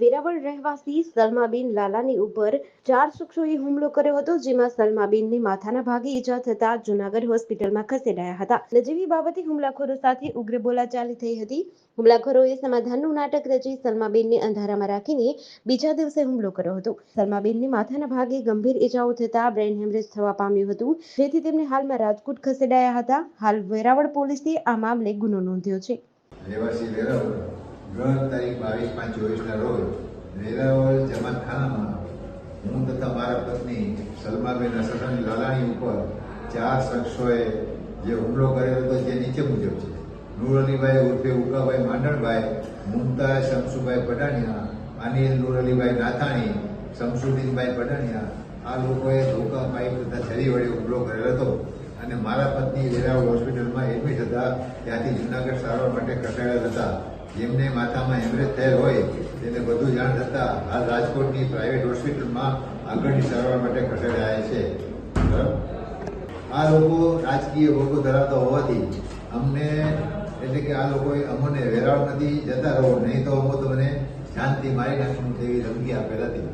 વેરાવળ રહેવાસી સલમાબેન લાલાની ઉપર ચાર શખ્સોએ હુમલો કર્યો હતો, જેમાં સલમાબેનને માથાના ભાગે ઈજા થતા જુનાગઢ હોસ્પિટલમાં ખસેડાયા હતા. નજીવી બાબતે હુમલાખોરો સાથે ઉગ્ર બોલાચાલી થઈ હતી. હુમલાખોરોએ સમાધાનનું નાટક રચી સલમાબીનને અંધારામાં રાખીને બીજા દિવસે હુમલો કર્યો હતો. સલમાબેનને માથાના ભાગે ગંભીર ઈજાઓ થતા બ્રેન હેમરેજ થવા પામ્યું હતું, જેથી તેમને હાલમાં રાજકોટ ખસેડાયા હતા. હાલ વેરાવળ પોલીસે આ મામલે ગુનો નોંધ્યો છે. રહેવાસી વેરાવળ. ગત તારીખ બાવીસ પાંચ ચોવીસના રોજ વેરાવળ જમાતખાનામાં હું તથા મારા પત્ની સલમાબેન અસરાની લાલાણી ઉપર ચાર શખ્સોએ જે હુમલો કરેલો હતો જે નીચે મુજબ છે. નૂર અલીભાઈ ઉર્ફે ઉકાભાઈ માંડણભાઈ મુમતા શમસુભાઈ પડાણિયા અનિલ નૂર અલીભાઈ નાથાણી, શમસુદ્દીનભાઈ પડાણિયા આ લોકોએ ધોકા પાઇપ તથા છરી વડે હુમલો કરેલો હતો. અને મારા પત્ની વેરાવળ હોસ્પિટલમાં એડમિટ હતા. ત્યાંથી જુનાગઢ સારવાર માટે ખસેડાયેલા હતા. જેમને માથામાં હેમરેજ થયેલ હોય, તેને બધું જાણ થતાં હાલ રાજકોટની પ્રાઇવેટ હોસ્પિટલમાં આગળની સારવાર માટે ખસેડાયા છે. આ લોકો રાજકીય ભોગો ધરાવતા હોવાથી અમને, એટલે કે આ લોકોએ અમને વેરાવળ નથી જતા રહો, નહીં તો અમો તમને શાંતિ મારી નાખવાનું તેવી ધમકી આપેલ હતી.